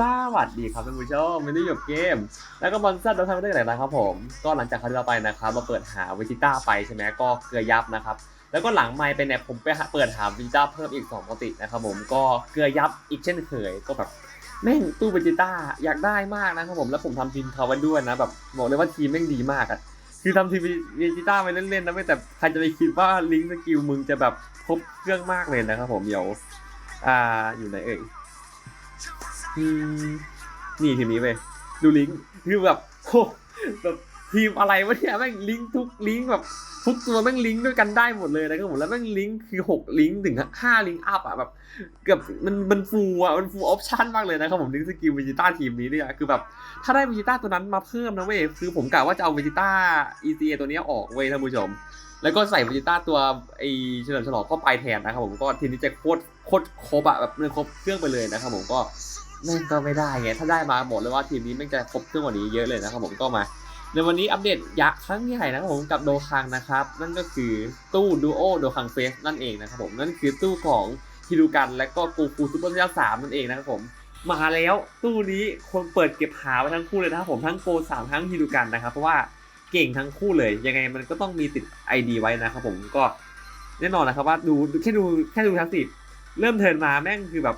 สวัสดีครับท่านผู้ชมไม่ได้หยบเกม แล้วก็บอลซัดเราทำได้ไหนนะครับผม ก็หลังจากคราวที่เราไปนะครับเราเปิดหาวิจิต้าไปใช่ไหมก็เกลือยับนะครับ แล้วก็หลังไมค์ไปเนี่ยผมไปหาเปิดหาวิจิต้าเพิ่มอีก2ปกตินะครับผมก็เกลือยับอีกเช่นเคยก็แบบแม่งตู้วิจิต้าอยากได้มากนะครับผมแล้วผมทำทีมเขาไว้ด้วยนะแบบบอกเลยว่าทีมแม่งดีมากอะคือทำทีมวิจิต้าไปเล่นๆนะไม่แต่ใครจะไปคิดว่าลิงก์สกิลมึงจะแบบครบเครื่องมากเลยนะครับผมเดี๋ยวอ่าอยู่ไหนเอ่ย นี่ทีมนี้เว้ยดูลิงก์คือแบบโหแบบทีมอะไรวะเนี่ยแม่งลิงก์ทุกลิงก์แบบทุกตัวแม่งลิงก์ด้วยกันได้หมดเลยนะครับผมแล้วแม่งลิงก์คือหกลิงก์ถึงห้าลิงก์อัพอะแบบเกือบมันมันฟูอะมันฟูออปชั่นมากเลยนะครับผมลิงก์สกิลวิจิต้าทีมนี้เนี่ยคือแบบถ้าได้วิจิต้าตัวนั้นมาเพิ่มนะเว้ยคือผมกะว่าจะเอาวิจิต้า ECA ตัวนี้ออกเว้ยท่านผู้ชม แล้วก็ใส่วิจิต้าตัวไอเฉลิมฉลองเข้าไปแทนนะครับผมก็ทีนี้จะโคตรโคตรครบอะแบบเนื้อครบเครื่องไปเลยนะครับผมก็ แม่งก็ไม่ได้ไงถ้าได้มาบอกเลยว่าทีมนี้แม่งจะครบเครื่องกว่านี้เยอะเลยนะครับผมก็มา ในวันนี้อัปเดตยักษ์ครั้งใหญ่นะครับผมกับโดคังนะครับ นั่นก็คือตู้ดูโอโดคังเฟสนั่นเองนะครับผมนั่นคือตู้ของฮิรุกันและก็กูคูซูเปอร์เซียสามนั่นเองนะครับผมมาแล้วตู้นี้คนเปิดเก็บหาไว้ทั้งคู่เลยนะครับผมทั้งโกสามทั้งฮิรุกันนะครับเพราะว่าเก่งทั้งคู่เลย ยังไงมันก็ต้องมีติด ID ไว้นะครับผมก็แน่นอนนะครับว่าดูแค่ดูแค่ดูทักษิเริ่มเทินมาแม่งคือแบบ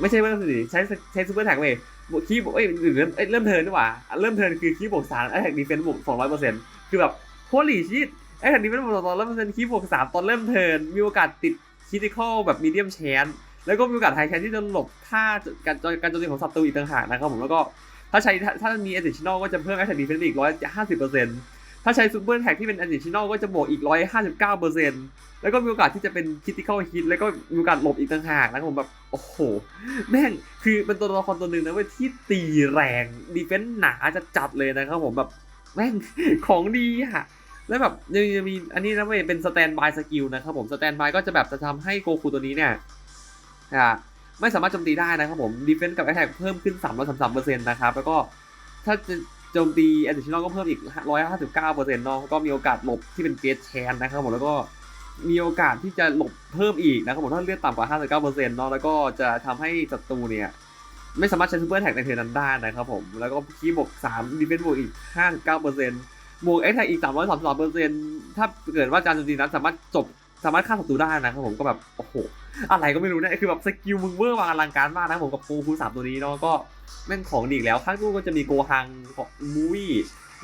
ไม่ใช่เริ่มสิใช้ใช้ซูเปอร์แท็กเว้ยบคีบเอ้ยหรือเริ่มเริ่มเทินดีกว่า เริ่มเทินคือคีย์บวกสามแอทแท็กดีเฟนซ์บวกสองร้อยเปอร์เซ็นต์คือแบบโคตรหลีชิตแอแท็กดีเฟนซ์บวกสองร้อยเปอร์เซ็นต์คีย์บวกสามตอนเริ่มเทินมีโอกาสติดคิติคอลแบบมีเดียมแชนแล้วก็มีโอกาสไฮแชนที่จะหลบท่าการการโจมตีของศัตรูอีกต่างหากนะครับผมแล้วก็ถ้าใช้ถ้ามี additional ก็จะเพิ่ม attack defense อีก150% ถ้าใช้ super attack ที่เป็น additional ก็จะบวกอีก 159%แล้วก็มีโอกาสที่จะเป็น critical hit แล้วก็มีโอกาสหลบอีกต่างหากนะผมแบบ โอ้โห แม่ง คือเป็นตัวละครตัวหนึ่งนะเว้ยที่ตีแรง defense หนาจะจัดเลยนะครับผมแบบ แม่งของดีอะแล้วแบบยังมีอันนี้นะเว้ยเป็น stand by skill นะครับผม stand by ก็จะแบบจะทำให้โกคูตัวนี้เนี่ยอ่าไม่สามารถโจมตีได้นะครับผม defense กับ attack เพิ่มขึ้น333%นะครับแล้วก็ถ้าจะ โจมตี additional ก็เพิ่มอีก 159%เซ็นต์เนาะก็มีโอกาสหลบที่เป็น great chance นะครับผมแล้วก็มีโอกาสที่จะหลบเพิ่มอีกนะครับผมถ้าเลือดต่ำกว่า 59%เซ็นต์เนาะแล้วก็จะทำให้ศัตรูเนี่ย ไม่สามารถใช้ super attack ในเทอร์นนั้นได้นะครับผมแล้วก็คีบวก3 defense บวกอีก 59%บวก attack อีก 333%ถ้าเกิดว่าการโจมตีนั้นสามารถจบ สามารถฆ่าศัตรูได้นะครับผมก็แบบโอ้โหอะไรก็ไม่รู้เนี่ยคือแบบสกิลมึงเวอร์วางอลังการมากนะผมกับโกคูสามตัวนี้เนาะก็แม่งของดีแล้วข้างตู้ก็จะมีโกฮังของมูวี่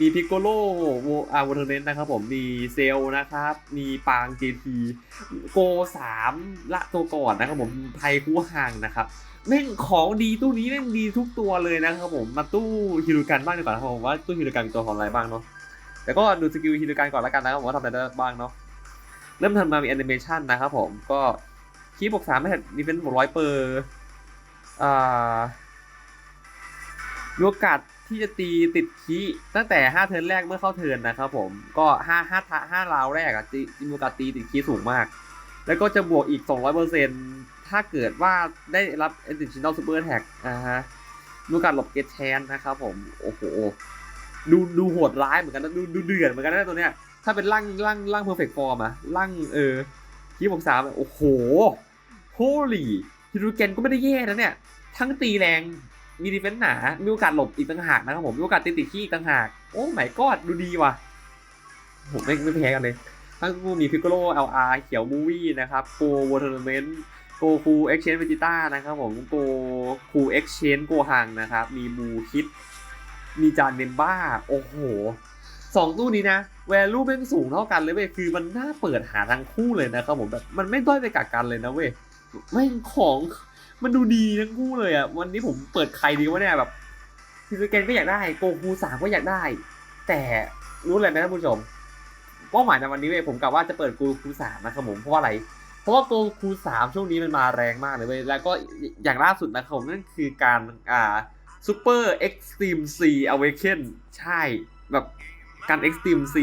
มีพิกโกโลอาวอเทเนนนะครับผม มีเซลนะครับ มีปางเจทีโกสามละตัวก่อนนะครับผมไทคูฮังนะครับแม่งของดีตู้นี้แม่งดีทุกตัวเลยนะครับผมมาตู้ฮิรุกันบ้างดีกว่านะครับผมว่าตู้ฮิรุกันตัวของอะไรบ้างเนาะแต่ก็ดูสกิลฮิรุกันก่อนแล้วกันนะครับผมว่าทำอะไรได้บ้างเนาะ เริ่มทำมามีแอนิเมชันนะครับผมก็คีบวกสามไม่ใช่ดีเฟนซ์บวกร้อยเปอร์อ่ามีโอกาสที่จะตีติดคีตั้งแต่ห้าเทิร์นแรกเมื่อเข้าเทิร์นนะครับผมก็ห้าห้าห้าราวแรกอะตีมีโอกาสตีติดคีสูงมาก แล้วก็จะบวกอีก 200%ถ้าเกิดว่าได้รับ additional super attack อ่าฮะมีโอกาสหลบเกตแชนนะครับผม โอ้โห ดูดูโหดร้ายเหมือนกันนะดูดูเดือดเหมือนกันนะตัวเนี้ย ถ้าเป็นร่างร่างร่าง perfect form อร์มะร่างเออคีบวกสามโอ้โหโฮลี่ฮิรูเกนก็ไม่ได้แย่นะเนี่ย ทั้งตีแรงมีดีเฟนซ์หนา มีโอกาสหลบอีกต่างหากนะครับผม มีโอกาสติดติดขี้อีกต่างหาก โอ้ไม่กอดดูดีว่ะผมไม่ไม่แพ้กันเลย ทั้งคู่มีพิกโกโลเอลอาร์เขียวมูวี่นะครับโกวอเทอร์เมนต์โกคูเอ็กชนเวจิต้านะครับผมโกคูเอ็กชนโกฮังนะครับ มีมูคิด มีจานเนมบ้า โอ้โห สองตู้นี้นะแวลูแม่งสูงเท่ากันเลยเว้ยคือมันน่าเปิดหาทั้งคู่เลยนะครับผมแบบมันไม่ด้อยไปกักกันเลยนะเว้ยแม่งของมันดูดีทั้งคู่เลยอะวันนี้ผมเปิดใครดีวะเนี่ยแบบพิซเกนก็อยากได้โกคูสามก็อยากได้ แต่รู้อะไรไหมท่านผู้ชมเป้าหมายในวันนี้เว้ยผมกะว่าจะเปิดโกคูสามนะครับผมเพราะว่าอะไรเพราะว่าโกคูสามช่วงนี้มันมาแรงมากเลยเว้ยแล้วก็อย่างล่าสุดนะครับผมนั่นคือการอ่าซูเปอร์เอ็กซ์ตรีมซีอเวเคนใช่แบบ การ Extreme C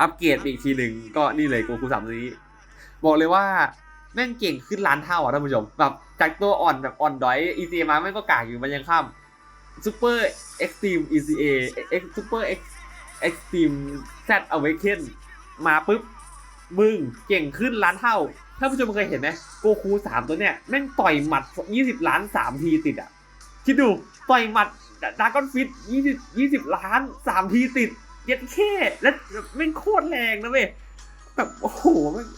อัปเกรดอีกทีหนึ่งก็นี่เลยโกคูสามตัวนี้ บอกเลยว่าแม่งเก่งขึ้นล้านเท่าอะท่านผู้ชมแบบจากตัวอ่อนแบบอ่อนดอย ECA มาแม่งก็กากอยู่มันยังข้าม Super Extreme ECA X Super X Extreme Z Awaken มแซดเอาปุ๊บมึงเก่งขึ้นล้านเท่าท่านผู้ชมเคยเห็นไหมโกคูสามตัวเนี้ยแม่งต่อยหมัด20ล้าน3ทีติดอะคิดดูต่อยหมัดดากอนฟิตยี่สิบยี่สิบล้านสามทีติด เย็ดแค่และแม่โคตรแรงนะเว้ยแบบโอ้โห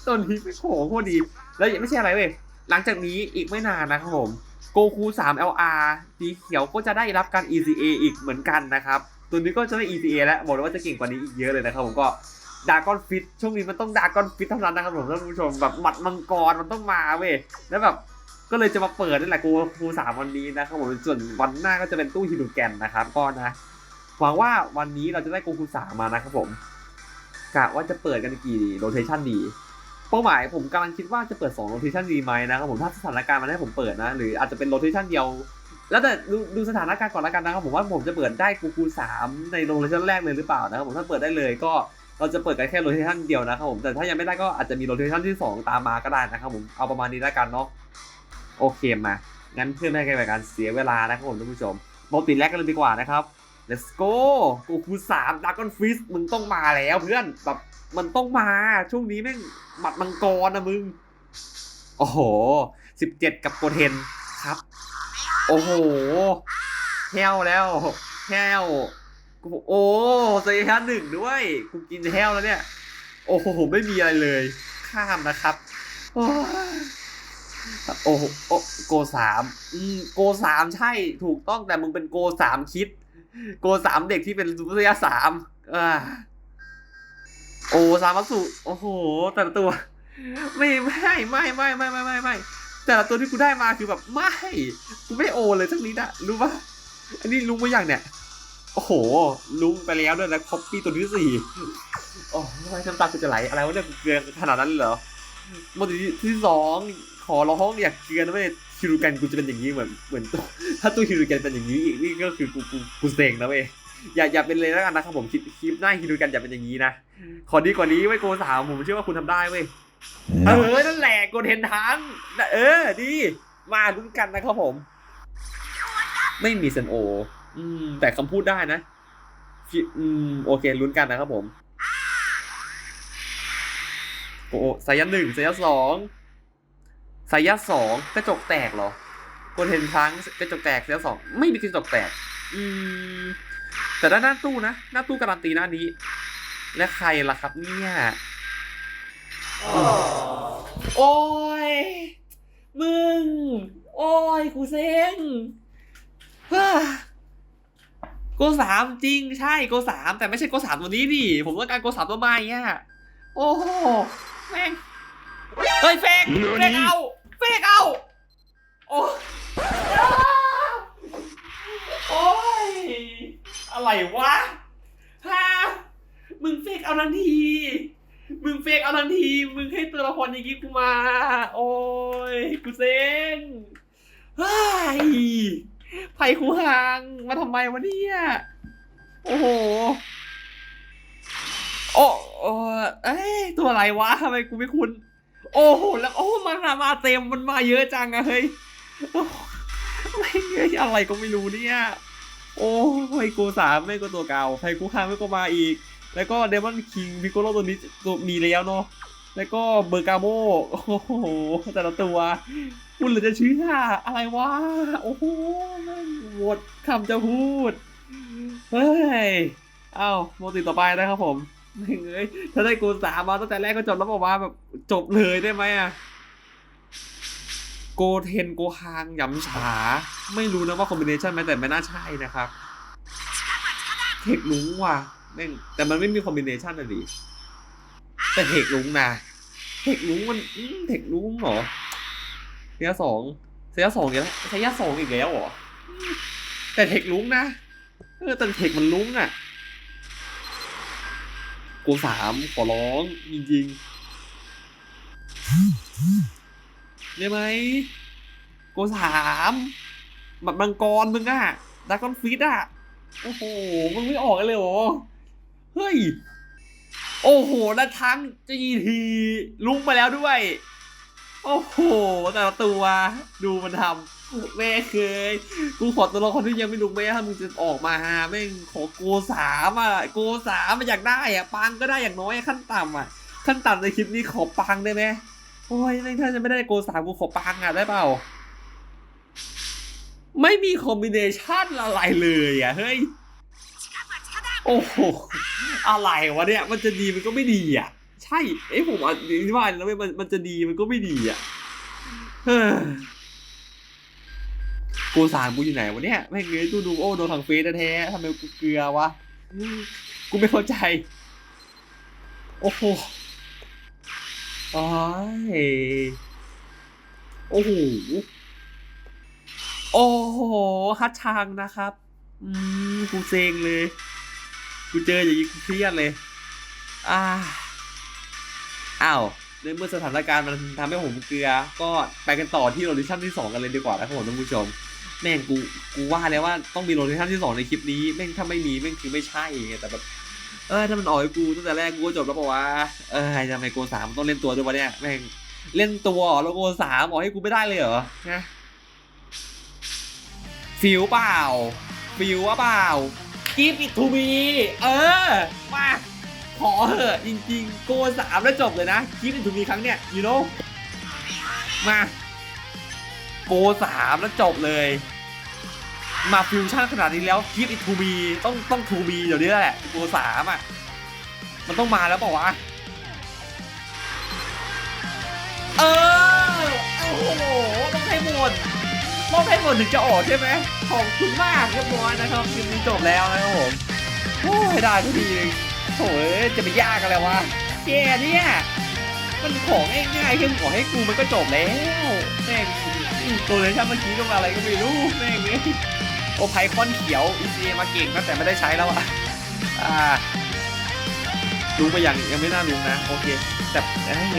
ตัวนี้ไม่งโหโคตรดี แล้วยังไม่ใช่อะไรเว้ยหลังจากนี้อีกไม่นานนะครับผมโกคู3 LR สีเขียวก็จะได้รับการ ECA อีกเหมือนกันนะครับ ตัวนี้ก็จะได้ ECA แล้วบอกเลยว่าจะเก่งกว่านี้อีกเยอะเลยนะครับผมก็ดากอนฟิตช่วงนี้มันต้องดากอนฟิตเท่านั้นนะครับผมท่านผู้ชมแบบหมัดมังกรมันต้องมาเว้ยแล้วแบบก็เลยจะมาเปิดนี่แหละกูกูสามวันนี้นะครับผมส่วนวันหน้าก็จะเป็นตู้ฮิดูแกนนะครับก็นะ หวังว่าวันนี้เราจะได้กูคูสามมานะครับผมกะว่าจะเปิดกันกี่โรเทชันดี เป้าหมายผมกำลังคิดว่าจะเปิด2โรเทชันดีไหมนะครับผมถ้าสถานการณ์มันให้ผมเปิดนะ หรืออาจจะเป็นโรเทชันเดียว แล้วแต่ดูดูสถานการณ์ก่อนแล้วกันนะครับผมว่าผมจะเปิดได้กูคูสามในโรเทชันแรกเลยหรือเปล่านะครับผมถ้าเปิดได้เลยก็เราจะเปิดกันแค่โรเทชันเดียวนะครับผมแต่ถ้ายังไม่ได้ก็อาจจะมีโรเทชันที่สองตามมาก็ได้นะครับผมเอาประมาณนี้แล้วกันเนาะโอเคมางั้นเพื่อไม่ให้การเสียเวลานะครับผมท่านผู้ชมมาปิแรกกันเลยดีกว่านะครับ let's go กูคูสามดากอนฟิสมึงต้องมาแล้วเพื่อนแบบมันต้องมาช่วงนี้แม่งหมัดมังกรนะมึง โอ้โหสิบเจ็ดกับโกเทนครับ โอ้โหแห้วแล้วแห้วกูโอ้เซฮันหนึ่งด้วย กูกินแห้วแล้วเนี่ย โอ้โหไม่มีอะไรเลย ข้ามนะครับ โอ้โหโอ้โกสามอืมโกสามใช่ถูกต้องแต่มึงเป็นโกสามคิด โกสามเด็กที่เป็นสุภยาสามอ่าโอ้สามัสุโอ้โห แต่ละตัว ไม่ไม่ไม่ไม่ไม่ไม่ไม่ไม่แต่ละตัวที่กูได้มาคือแบบไม่กูไม่โอเลยทั้งนี้นะรู้ปะอันนี้ลุงมาอย่างเนี่ยโอ้โห ลุงไปแล้วด้วยนะคอปปี้ตัวที่สี่โอ้ทำไมน้ำตากูจะไหลอะไรวะเนี่ยเกลือขนาดนั้นเลยเหรอโมดที่สองขอร้องอยากเกลือนนะไม่ ฮิรุกันกูจะเป็นอย่างนี้เหมือนเหมือนตัวถ้าตัวฮิรุกันเป็นอย่างนี้อีกนี่ก็คือกูกูกูเซ็งนะเว้ยอย่าอย่าเป็นเลยแล้วกันนะครับผมคลิปคลิปหน้าฮิรุกันอย่าเป็นอย่างนี้นะขอดีกว่านี้ไว้ยโกสาวผมเชื่อว่าคุณทำได้เว้ยเออนั่นแหละโกเทนทังเออดีมาลุ้นกันนะครับผม ไม่มีเซนโอ อืม แต่คำพูดได้นะคิดอืมโอเคลุ้นกันนะครับผมโอ้สายยันหนึ่งสายยันสอง สายยันสองกระจกแตกเหรอคนเห็นทั้งกระจกแตกสายยันสองไม่มีกระจกแตก อืม แต่ด้านหน้าตู้นะหน้าตู้การันตีหน้านี้ และใครล่ะครับเนี่ยโอ้ย มึง โอ้ยกูเซ็งฮ่าโกสามจริงใช่โกสามแต่ไม่ใช่โกสามตัวนี้ดิผมต้องการโกสามตัวใหม่อะโอ้โหแม่งเฮ้ยเฟกเฟกเอา เฟกเอา โอ้โอ้ย อะไรวะฮะมึงเฟกเอาทันที มึงเฟกเอาทันที มึงให้ตัวละครอย่างงี้กูมา โอ้ย กูเซ็งเฮ้ยไผ่คูหางมาทำไมวะเนี่ย โอ้โห โอ้เอ้ย ตัวอะไรวะทำไมกูไม่คุ้น โอ้โหแล้วโอ้มันมามาเต็มมันมาเยอะจังอะเฮ้ยไม่เฮ้ยอะไรก็ไม่รู้เนี่ย โอ้ยกูสามไม่ก็ตัวเก่าไพกูข้างไม่ก็มาอีก แล้วก็เดมอนคิงพิโกโลตัวนี้ตัวมีแล้วเนาะแล้วก็เบอร์กาโมโอ้โหแต่ละตัวคุณเหลือจะเชื่ออะไรวะโอ้โหแม่หมดคำจะพูด เฮ้ย เอ้าโมติต่อไปนะครับผม ไม่เงยถ้าได้กูสามมาตั้งแต่แรกก็จบแล้วบอกว่าแบบจบเลยได้ไหมอะโกเทนโกฮางยำฉา ไม่รู้นะว่าคอมบิเนชันไหมแต่ไม่น่าใช่นะครับเทคลุงว่ะแม่งแต่มันไม่มีคอมบิเนชันอะดิแต่เทคลุงนะเทคลุงมันเทคลุงเหรอเซียสองเซียสองอีกแล้วเซียสองอีกแล้วเหรอแต่เทคลุงนะเออแต่เทคมันลุงอะ กูสามขอร้องจริงๆได้ไหมกูสามบัตรมังกรมึงอะดากอนฟิตอะโอ้โหมึงไม่ออกเลยเหรอ เฮ้ย โอ้โหแล้วทั้งจีทีลุงมาแล้วด้วย โอ้โห แต่ละตัวดูมันทำ แม่เคย กูขอตัวละครที่ยังไม่ลุงแม่ถ้ามึงจะออกมาแม่งขอโกสามอะโกสามมันอยากได้อะปังก็ได้อย่างน้อยขั้นต่ำอะ ขั้นต่ำในคลิปนี้ขอปังได้ไหมโอ้ยแม่งถ้าจะไม่ได้โกสามกูขอปังอะได้เปล่า ไม่มีคอมบิเนชันอะไรเลยอะเฮ้ยโอ้โหอะไรวะเนี่ยมันจะดีมันก็ไม่ดีอะ ใช่เอ้ผมอะว่าแล้วมันมันจะดีมันก็ไม่ดีอะเฮ้ย กูสารกูอยู่ไหนวะเนี่ยแม่เงยดูดูโอ้โดนทางเฟซแท้ๆทำไมกูเกลือวะกูไม่เข้าใจ โอ้โหโอ้ยโอ้โหโอ้โหฮัตชังนะครับ อืมกูเซ็งเลย กูเจออย่างนี้กูเครียดเลย อ่าอ้าวในเมื่อสถานการณ์มันทำให้ผมเกลือ ก็ไปกันต่อที่โรดิชั่นที่ 2 กันเลยดีกว่านะครับผมท่านผู้ชม แม่งกูกูว่าแล้วว่าต้องมีโรดิชั่นที่2ในคลิปนี้แม่งถ้าไม่มีแม่งคือไม่ใช่ไงแต่แบบเออถ้ามันออกให้กูตั้งแต่แรกกูก็จบแล้วปะวะเออทำไมโกสามต้องเล่นตัวด้วยวะเนี่ยแม่งเล่นตัวเหรอแล้วโกสามออกให้กูไม่ได้เลยเหรอนะฟิวเปล่าฟิวว่าเปล่ากีบอิทูมีเออมาขอเหอะจริงๆ โกสามแล้วจบเลยนะกีบอิทูมีครั้งเนี้ย you know มาโกสามแล้วจบเลย มาฟิวชั่นขนาดนี้แล้วกีบอิทูมีต้องต้องทูมีเดี๋ยวนี้แหละโกสามอะ มันต้องมาแล้วเปล่าวะ เออ โอ้โหต้องให้หมดต้องให้หมดถึงจะออกใช่ไหมขอบคุณมากเรียบร้อยนะครับคลิปนี้จบแล้วนะครับผมโอ้ยได้ทุกทีโถ่เอ้ยจะไปยากอะไรวะแกเนี่ยมันของง่ายๆแค่ขอให้กูมันก็จบแล้วแม่งตัวเลยช่าเมื่อกี้ก็มาอะไรก็ไม่รู้แม่งเลย โอไพคอนเขียวอีซีมาเก่งตั้งแต่ไม่ได้ใช้แล้วอะอ่ารู้ไปอยังยังไม่น่ารู้นะ โอเค แต่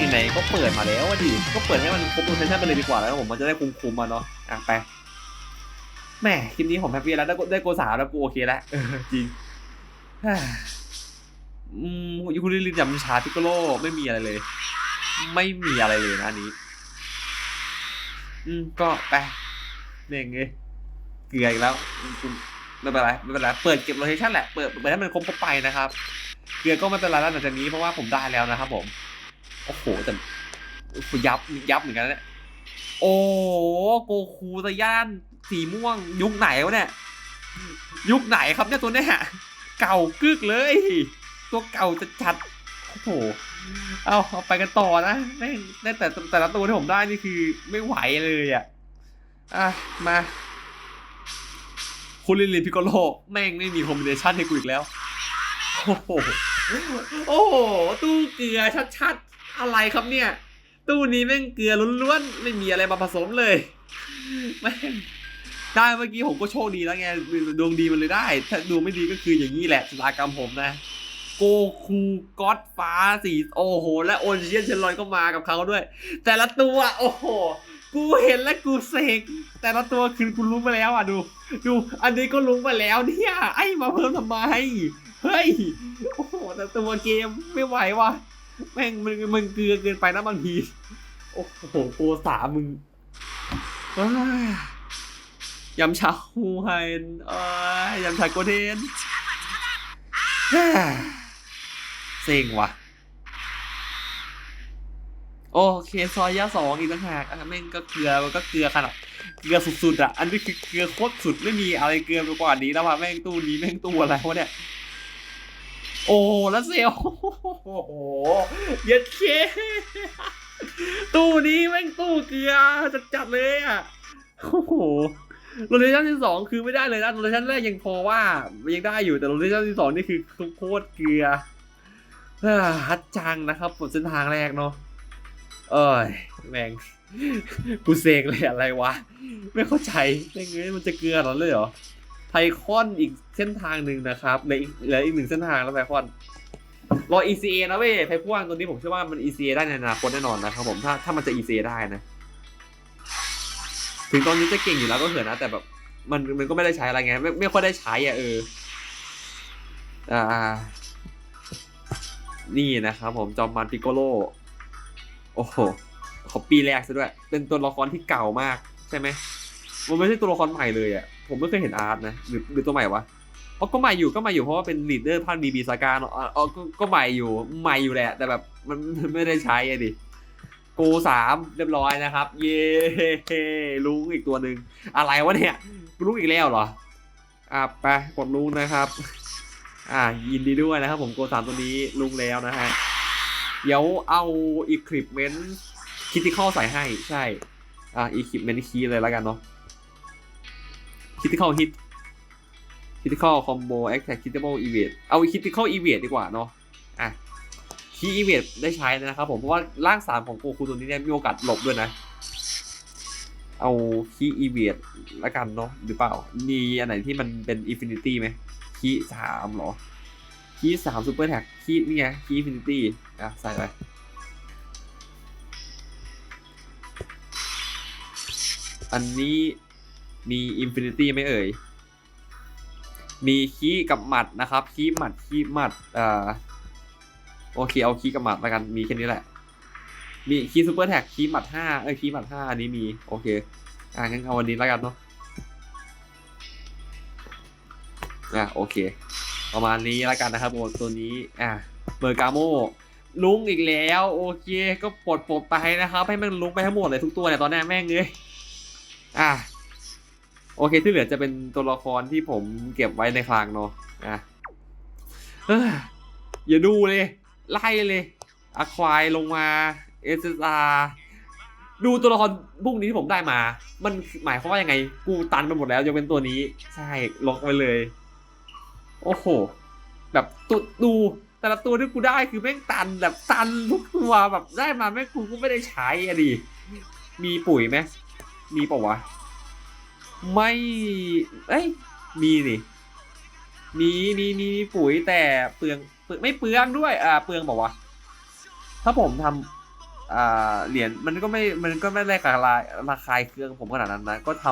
ไหนๆก็เปิดมาแล้วอะดิก็เปิดให้มันครบโรเทชันไปเลยดีกว่าแล้วผมมันจะได้คุ้มๆมาเนาะอะไปแม่คลิปนี้ผมแฮปปี้แล้วได้ได้โกสาวแล้วกูโอเคแล้วจริงอืมยูคุริลินจับชาพิกโกโลไม่มีอะไรเลย ไม่มีอะไรเลยนะนนี้ อืมก็ไปเนี่ยไง เกลืออีกแล้วไม่เป็นไรไม่เป็นไรเปิดเก็บโลเคชั่นแหละเปิดเปิดให้มันครบไปนะครับ เกลือก็ไม่เป็นไรแล้วหลังจากนี้เพราะว่าผมได้แล้วนะครับ ผมโอ้โหแต่ยับยับเหมือนกันเนี่ยโอ้โกคูตะย่านสีม่วง ยุคไหนวะเนี่ยยุคไหนครับเนี่ยตัวเนี้ยเก่ากึกเลย ตัวเก่าจะจัดโอ้โหเอาเอาไปกันต่อนะแม่งได้แต่แต่ละตัวที่ผมได้นี่คือไม่ไหวเลยอะอะมา คุลินลินพิโกโลแม่งไม่มีคอมบิเนชันให้กูอีกแล้ว โอ้โหโอ้โหตู้เกลือชัดๆ อะไรครับเนี่ย ตู้นี้แม่งเกลือล้วนๆ ไม่มีอะไรมาผสมเลยแม่งได้เมื่อกี้ผมก็โชคดีแล้วไงดวงดีมันเลยได้ ถ้าดวงไม่ดีก็คืออย่างนี้แหละชะตากรรมผมนะ โกคูก็อดฟ้าสีโอ้โห และโอนเชียนเชนลอยก็มากับเขาด้วย แต่ละตัว โอ้โห กูเห็นแล้วกูเสกแต่ละตัวคือคุณรู้มาแล้วอะดู ดู อันนี้ก็รู้มาแล้วเนี่ยไอ้มาเพิ่มทำไมเฮ้ยโอ้โหแต่ตัวเกมไม่ไหวว่ะแม่งมันมันเกลือเกินไปนะบางที โอ้โหโปรสามมึงยำชาฮูไฮนเอ้ยยำชาโกเทนเซ็งว่ะ โอเคซอยยะสองอีกต่างหากอะแม่งก็เกลือมันก็เกลือขนาดเกลือสุดๆอะอันนี้คือเกลือโคตรสุดไม่มีอะไรเกลือไปกว่านี้แล้วว่ะแม่งตู้นี้แม่งตู้อะไรวะเนี่ยโอ้แล้วเซลโอ้โหย็ดเคตู้นี้แม่งตู้เกลือจัดๆเลยอะโอ้โหโรเลชั่นที่สองคือไม่ได้เลยนะโรเลชั่นแรกยังพอว่ายังได้อยู่แต่โรเลชั่นที่สองนี่คือโคตรเกลือฮ้อฮัดจังนะครับบนเส้นทางแรกเนาะ เอ้ยแม่งกูเซงเลยอะไรวะ ไม่เข้าใจแม่งเอ้ยมันจะเกลือเหรอเลยเหรอไทคอนอีกเส้นทางหนึ่งนะครับเหลืออีกเหลืออีกหนึ่งเส้นทางแล้วไทคอนรอ ECA นะเว้ยไทคอนตัวนี้ผมเชื่อว่ามัน ECA ได้ในอนาคตแน่นอนนะครับผมถ้าถ้ามันจะ ECA ได้นะ ถึงตอนนี้จะเก่งอยู่แล้วก็เถอะนะ แต่แบบ มันมันก็ไม่ได้ใช้อะไรไงไม่ไม่ค่อยได้ใช้อะเอออ่า นี่นะครับผมจอมมันปิโกโล อ้โหขอปีแรกซะด้วย เป็นตัวละครที่เก่ามากใช่ไหมมันไม่ใช่ตัวละครใหม่เลยอะ ผมไม่เคยเห็นอาร์ตนะ หรือหรือตัวใหม่วะอ๋อก็ใหม่อยู่ก็ใหม่อยู่เพราะว่าเป็นลีดเดอร์ภาคบีบีสากาเนาะอ๋ออก็ใหม่อยู่ใหม่อยู่แหละ แต่แบบมันมันไม่ได้ใช้อะดิโกสามเรียบร้อยนะครับ เย้ลุงอีกตัวหนึ่งอะไรวะเนี่ยลุงอีกแล้วเหรออะไปกดลุงนะครับ อ่ายินดีด้วยนะครับผมโกสามตัวนี้ลุงแล้วนะฮะ เดี๋ยวเอาอีคลิปเมนต์คิติคอลใส่ให้ใช่ อ่าอีคลิปเมนต์คีเลยแล้วกันเนาะคิติคอลฮิตคิติคอลคอมโบแอคแท็กคิติคอลอีเวนเอาคิติคอลอีเวนดีกว่าเนาะอะคีอีเวนได้ใช้นะครับผมเพราะว่าร่างสามของโกคูตัวนี้เนี่ยมีโอกาสหลบด้วยนะ เอาคีอีเวนละกันเนาะหรือเปล่ามีอันไหนที่มันเป็นอินฟินิตี้ไหมคีสามเหรอคีสามซูเปอร์แท็กคีนี่ไงคีอินฟินิตี้ อะใส่ไปอันนี้มีอินฟินิตี้ไหมเอ่ย มีคีกับหมัดนะครับคีหมัดคีหมัดอ่าโอเคเอาคีกับหมัดละกันมีแค่นี้แหละ มีคีซูเปอร์แท็กคีหมัดห้าเอ้ยคีหมัดห้าอันนี้มีโอเคอ่างั้นเอาวันนี้ละกันเนาะอะโอเค ประมาณนี้ละกันนะครับโมตัวนี้อะเบอร์กาโม ลุงอีกแล้ว โอเค ก็ปลดปลดไปนะครับ ให้มันลุงไปทั้งหมดเลยทุกตัวเนี่ยตอนนี้แม่งเลยอะโอเคที่เหลือจะเป็นตัวละครที่ผมเก็บไว้ในคลังเนาะอะอย่าดูเลย ไล่เลยอะควายลงมา SSR ดูตัวละครพวกนี้ที่ผมได้มา มันหมายความว่ายังไง กูตันไปหมดแล้วยกเป็นตัวนี้ ใช่ล็อกไปเลย โอ้โห แบบตัวดู แต่ละตัวที่กูได้คือแม่งตันแบบตันทุกตัวแบบได้มาแม่งกูก็ไม่ได้ใช้อะดิมีปุ๋ยไหมมีเปล่าวะ ไม่เอ้ยมีนี่มีมีมีมีปุ๋ยแต่เปลืองเปลืองไม่เปลืองด้วย อ่า เปลืองบอกว่าวะถ้าผมทำอ่าเหรียญมันก็ไม่มันก็ไม่ได้ราคาราคายเครื่องผมขนาดนั้นนะก็ท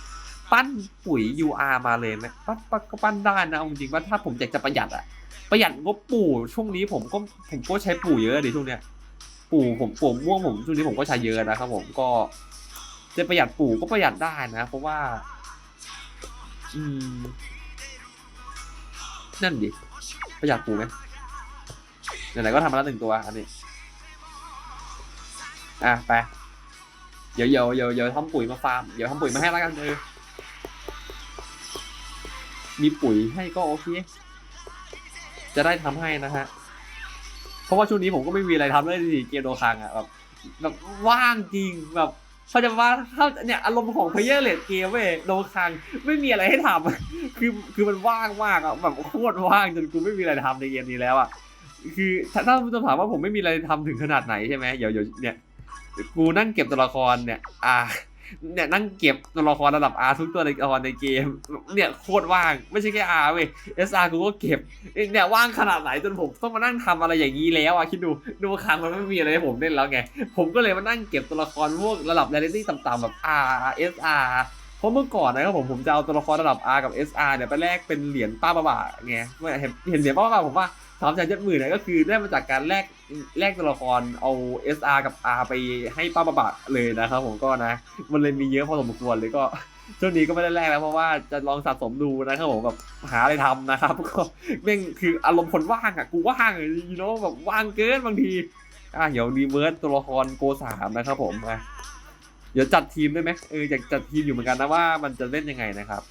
ำปั้นปุ๋ย UR มาเลยไหมปั้นก็ปั้นได้นะจริงว่าถ้าผมอยากจะประหยัดอะ ประหยัดงบปู่ช่วงนี้ผมก็ผมก็ใช้ปู่เยอะดิช่วงเนี้ย ปู่ผมปู่ม่วงผมช่วงนี้ผมก็ใช้เยอะนะครับ ผมก็จะประหยัดปู่ก็ประหยัดได้นะ เพราะว่า อืม นั่นดิประหยัดปูไหมไหนๆก็ทำมาแล้วหนึ่งตัวอันนี้อะไปเดี๋ยวเดี๋ยวเดี๋ยวเดี๋ยวทำปุ๋ยมาฟาร์มเดี๋ยวทำปุ๋ยมาให้แล้วกันเออมีปุ๋ยให้ก็โอเค จะได้ทำให้นะฮะ เพราะว่าช่วงนี้ผมก็ไม่มีอะไรทำเลยสิเกมโดคังอะแบบแบบว่างจริงแบบเขาจะว่าเข้าเนี่ยอารมณ์ของเพลเยอร์เลดเกมเว้ยโดคังไม่มีอะไรให้ทำคือคือมันว่างมากอะแบบโคตรว่างจนกูไม่มีอะไรทำในเกมนี้แล้วอะคือถ้าถ้าจะถามว่าผมไม่มีอะไรทำถึงขนาดไหนใช่ไหมเดี๋ยวเดี๋ยวเนี่ยกูนั่งเก็บตัวละครเนี่ย อ่า เนี่ยนั่งเก็บตัวละครระดับ R ทุกตัวในละครในเกม เนี่ยโคตรว่างไม่ใช่แค่ R เว้ย SR กูก็เก็บเนี่ยว่างขนาดไหนจนผมต้องมานั่งทำอะไรอย่างนี้แล้วอะคิดดูดูครั้งมันไม่มีอะไรให้ผมเล่นแล้วไง ผมก็เลยมานั่งเก็บตัวละครพวกระดับ r a r i t y ต่ำๆแบบ R SR เพราะเมื่อก่อนนะครับผมผมจะเอาตัวละครระดับ R กับ SR เนี่ยไปแลกเป็นเหรียญป้าบาบาไงเมื่อเห็นเห็นเหรียญป้าบาบาผมว่าามแสนเจ็ดหมื่นเนี่ยก็คือได้มาจากการแลกแลกตัวละครเอา SR กับ R ไปให้ป้าบาบาเลยนะครับผมก็นะ มันเลยมีเยอะพอสมควรเลยก็ช่วงนี้ก็ไม่ได้แลกแล้วเพราะว่าจะลองสะสมดูนะครับผมแบบหาอะไรทำนะครับก็แม่งคืออารมณ์คนว่างอะกูว่างยูโน่แบบว่างเกินบางทีอะเดี๋ยวรีเวิร์สตัวละครโกสามนะครับผมอะเดี๋ยวจัดทีมได้ไหมเอออยากจัดทีมอยู่เหมือนกันนะว่ามันจะเล่นยังไงนะครับ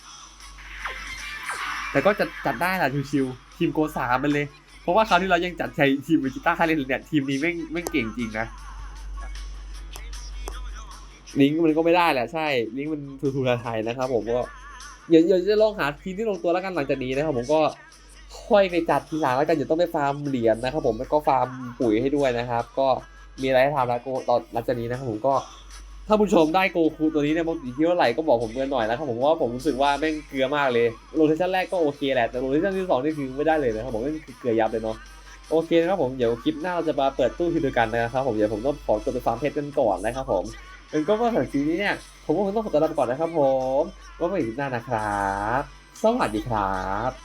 แต่ก็จะจัดได้แหละชิวๆทีมโกสามไปเลย เพราะว่าคราวที่เรายังจัดใช้ทีมเวจิต้าเล่นเนี่ยทีมนี้แม่งแม่งเก่งจริงนะลิงก์มันก็ไม่ได้แหละใช่ลิงก์มันทูทูไทยนะครับ ผมก็เดี๋ยวเดี๋ยวจะลองหาทีมที่ลงตัวแล้วกันหลังจากนี้นะครับผมก็ค่อยไปจัดทีหลังแล้วกันเดี๋ยวต้องไปฟาร์มเหรียญนะครับ ผมแล้วก็ฟาร์มปุ๋ยให้ด้วยนะครับ ก็มีอะไรให้ทำแล้วก็ตอนหลังจากนี้นะครับผมก็ ถ้าผู้ชมได้โกคูตัวนี้เนี่ยมันอยู่ที่เท่าไหร่ก็บอกผมกันหน่อยนะครับผมเพราะว่าผมรู้สึกว่าแม่งเกลือมากเลยโรเทชันแรกก็โอเคแหละแต่โรเทชันที่สองนี่คือไม่ได้เลยนะครับผมแม่งคือเกลือยับเลยเนาะโอเคนะครับผมเดี๋ยวคลิปหน้าเราจะมาเปิดตู้ทีเดียวกันนะครับผมเดี๋ยวผมต้องขอตัวไปฟาร์มเพชรกันก่อนนะครับผมเออก็มาถึงทีนี้เนี่ยผมก็คงต้องขอตัวลาไปก่อนนะครับผมไว้พบกันอีกหน้านะครับ สวัสดีครับ